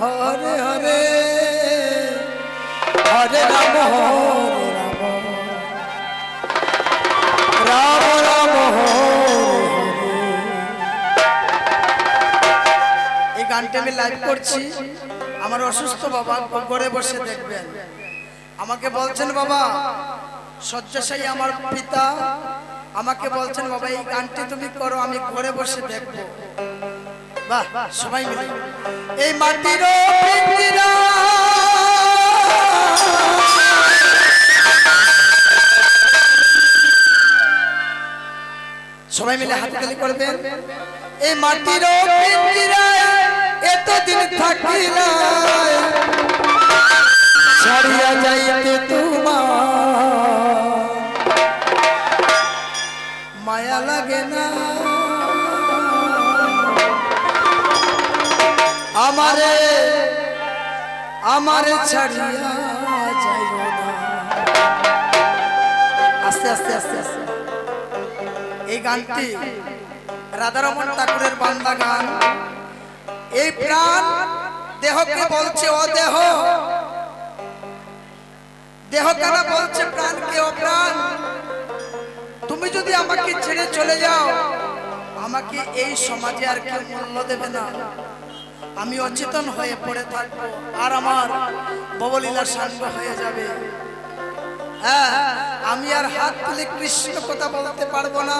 হরে হরে। হরে রাম হরে রাম। রাম রাম এই গানটা আমি লাইভ করছি। আমার অসুস্থ বাবা ঘরে বসে দেখবেন। আমাকে বলছেন, বাবা, শয্যাশায়ী আমার পিতা। আমাকে বলছেন, বাবা, এই গানটি তুমি করো, আমি ঘরে বসে দেখব। সবাই মিলে। এই মাটির পিঞ্জিরা সবাই মিলে হাততালি করবেন। এই মাটির পিঞ্জিরায় এতদিন থাকিলাই ছাড়িয়া যাইতে আমারে আস্তে আস্তে আস্তে আস্তে। এই গানটি রাধারমন ঠাকুরের বান্দা গান। এই প্রাণ দেহকে বলছে ও দেহ দেহ বলছে প্রাণকে ও প্রাণ তুমি যদি আমাকে ছেড়ে চলে যাও, আমাকে এই সমাজে আর কেউ মূল্য দেবে না। আমি অচেতন হয়ে পড়ে থাকব, আর আমার ববলীলা সাঙ্গ হয়ে যাবে। হ্যাঁ আমি আর হাত তুলে কৃষ্ণ কথা বলতে পারব না,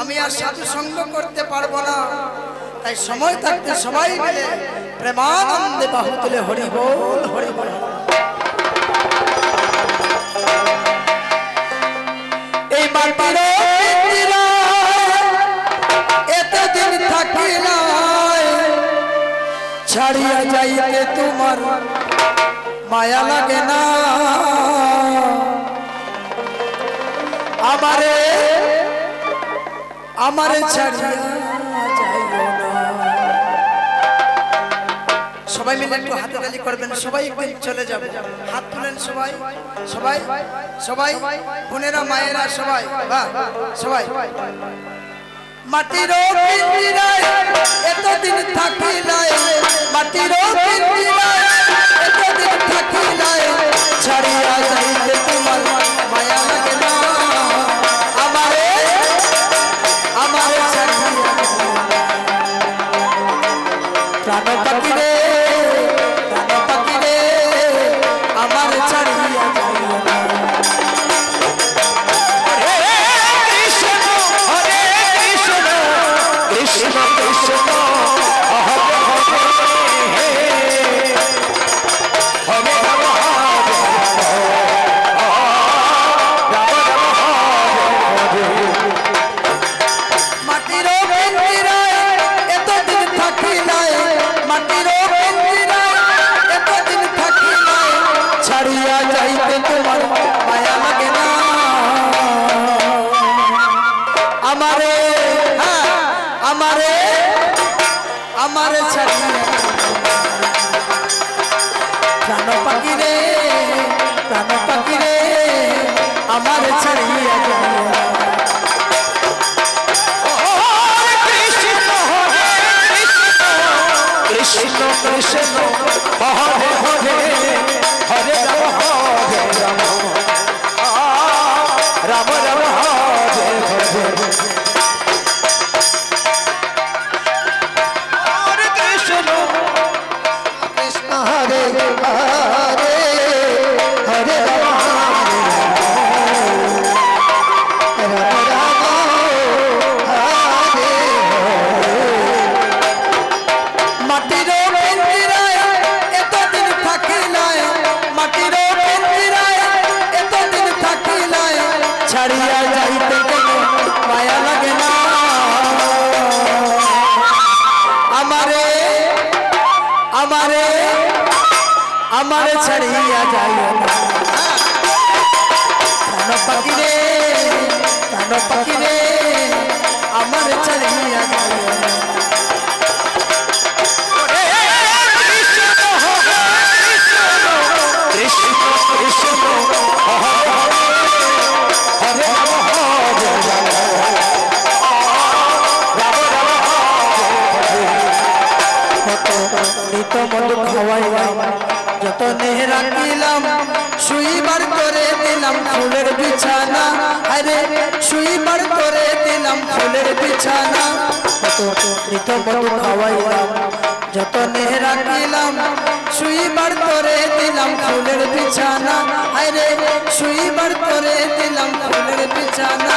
আমি আর সাধু সঙ্গ করতে পারব না। তাই সময় থাকতে সবাই মিলে প্রেমানন্দে বাহু তুলে হরি বল ছাড়িয়া যাইতে তোমার মায়া লাগে না। আমারে আমারে সবাই মিলে একটু হাতে তালি করবেন, সবাই একদিন চলে যাবে। হাত তুলেন সবাই সবাই সবাই, বোনেরা, মায়েরা, সবাই সবাই। মাটির পিঞ্জিরায় এতদিন থাকিলাই মাটির পিঞ্জিরায় এতদিন থাকিলাই ছাড়িয়া যাইতে তোমার আমার ছাড়িয়া কৃষ্ণ কৃষ্ণ হরে হরে আমারে আমারে ছাড়িয়া যাইও না প্রাণ পাখি রে প্রাণ পাখি রে আমার ছাড়িয়া যাইও না কৃষ্ণ কৃষ্ণ হরে ফুলের বিছানা, কত মধু খাওয়াইলাম যত নেহরা দিলাম শুইবার তরে দিলাম ফুলের বিছানা। আরে শুইবার তরে দিলাম ফুলের বিছানা।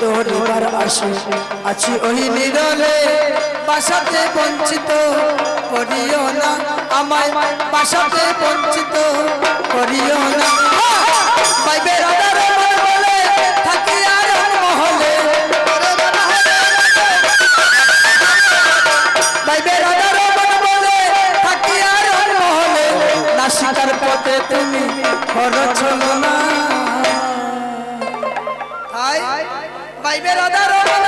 দৌড়িবার আসে আছি ওই নিরলে বাসাতে বঞ্চিত করিও না আমায় বাসাতে বঞ্চিত করিও না। না শিকার পথে তুমি খরচ না তাই বাইবের আধার মনে বলে